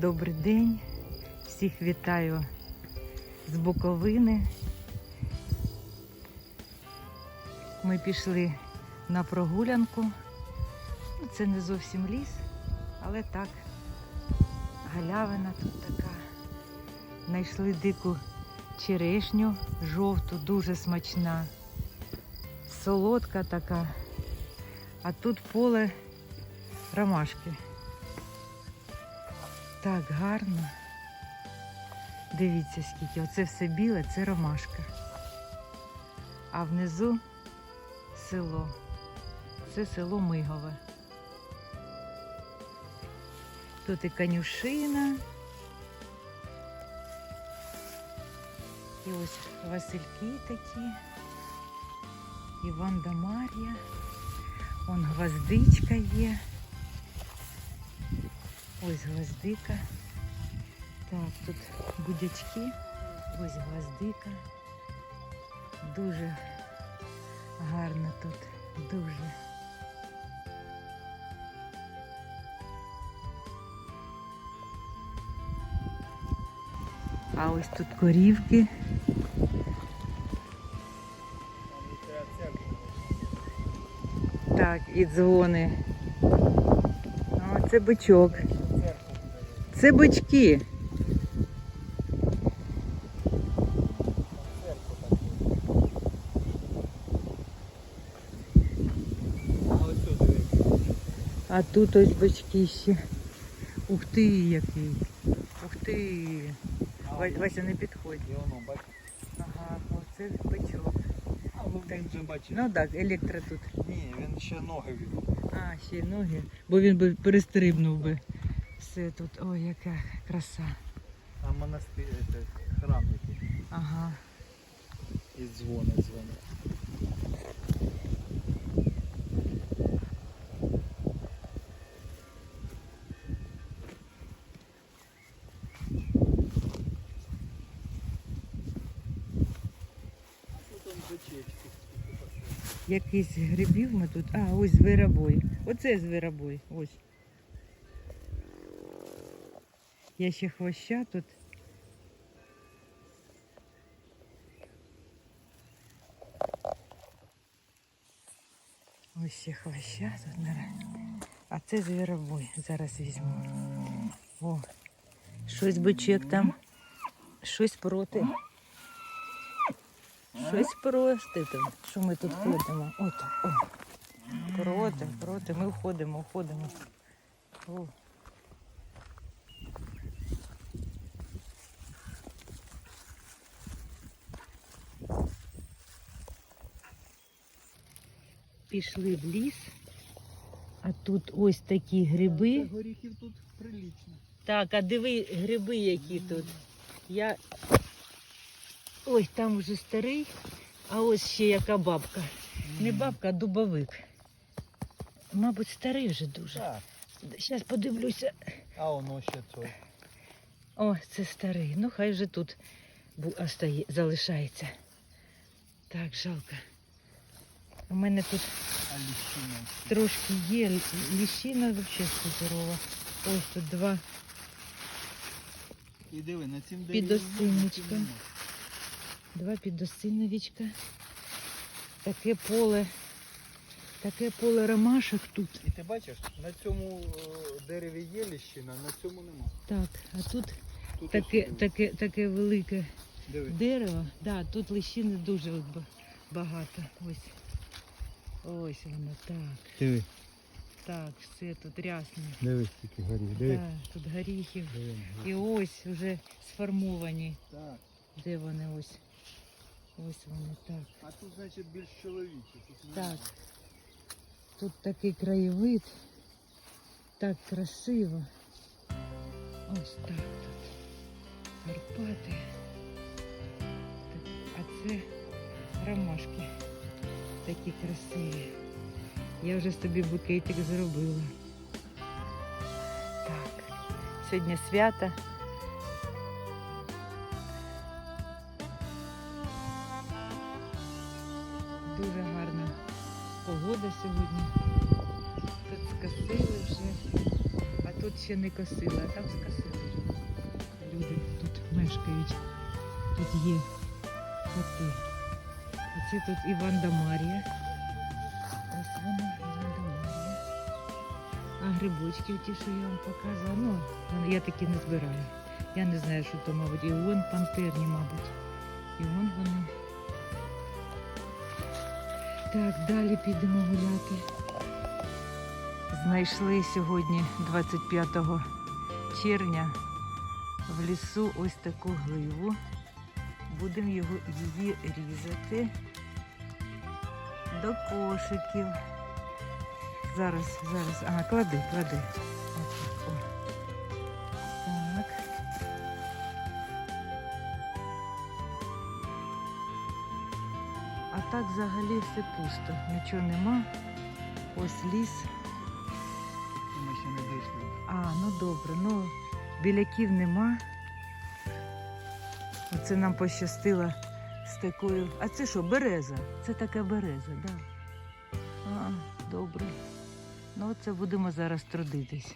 Добрий день. Всіх вітаю з Буковини. Ми пішли на прогулянку. Ну, Це не зовсім ліс, але так, галявина тут така. Знайшли дику черешню жовту, дуже смачна, солодка така. А тут поле ромашки. Так гарно. Дивіться, скільки. Оце все біле, це ромашка. А внизу село. Це село Мигове. Тут і конюшина. І ось Васильки такі. І Ванда Мар'я. Вон гвоздичка є. Ось гвоздика. Так, тут будячки. Ось гвоздика. Дуже гарно тут. Дуже. А ось тут корівки. Так, і дзвони. О, це бичок. Це бички. А тут ось бички ще. Ух ти, який. Ух ти. Ва- Вася, не підходь. Ага, оце бичок. А, ну він вже бачиш. Ну так, електро тут. Ні, він ще ноги від. А, ще ноги. Бо він би перестрибнув би. Все тут. Ой, яка краса. А монастир, це храм який. Ага. І дзвони, дзвони. Якийсь грибів ми тут. А, ось звиробой. Оце звиробой. Ось. Я ще хвоща тут. Ось ще хвоща тут. наразі. А це звіробой. Зараз візьму. О, щось бичек там. Щось проти. Щось проти там, що ми тут ходимо. От, о. Проти, проти. Ми входимо, входимо. О. Пішли в ліс, а тут ось такі гриби. Горіхів тут прилично. Так, а диви гриби, які тут. Я. Ой, там уже старий, а ось ще яка бабка. Не бабка, а дубовик. Мабуть, старий вже дуже. Так. Зараз подивлюся. А воно ще цей. О, це старий. Ну, хай вже тут бу- остає, залишається. Так, жалко. У мене тут трошки є ліщина взагалі суперова. Ось тут два. І диви, на цім. Підосинничка. Два підосиновичка. Таке поле. Таке поле ромашок тут. І ти бачиш, на цьому е, дереві є ліщина, на цьому нема. Так, а тут Тут таке, таке, таке велике Диви. дерево. Да, тут лищини дуже багато. Ось. Ось воно, так. Диви, Так, все тут рясно. диви, скільки горіх. Диви. Так, тут горіхів. Диви. І ось вже сформовані. Так. Де вони ось? Ось вони так. А тут, значить, більш чоловічі. Тут Так. Тут такий краєвид. Так красиво. Ось так тут. Карпати. А це ромашки. Такі красиві. Я вже собі букетик зробила. Так. Сьогодні свято. Дуже гарна погода сьогодні. Тут скосили вже, а тут ще не косили, а там скосили. Люди тут мешкають. Тут є хати. Оце тут Іванда Марія. Ось вона, Іванда Марія. А грибочки, ті, що я вам показувала, ну, я такі не збираю. Я не знаю, що то, мабуть, і вон пантерні, мабуть. І вон вони. Так, далі підемо гуляти. Знайшли сьогодні, 25 червня, в лісу ось таку гливу. Будемо її різати до кошиків. Зараз, зараз. Ага, клади, клади. О. Так. А так взагалі все пусто. Нічого нема. Ось ліс. Ми ще не дійшли. А, ну добре, ну біляків нема. Оце нам пощастило такою. А це що, береза? Це така береза, так. Да. А, добре. Ну, це будемо зараз трудитись.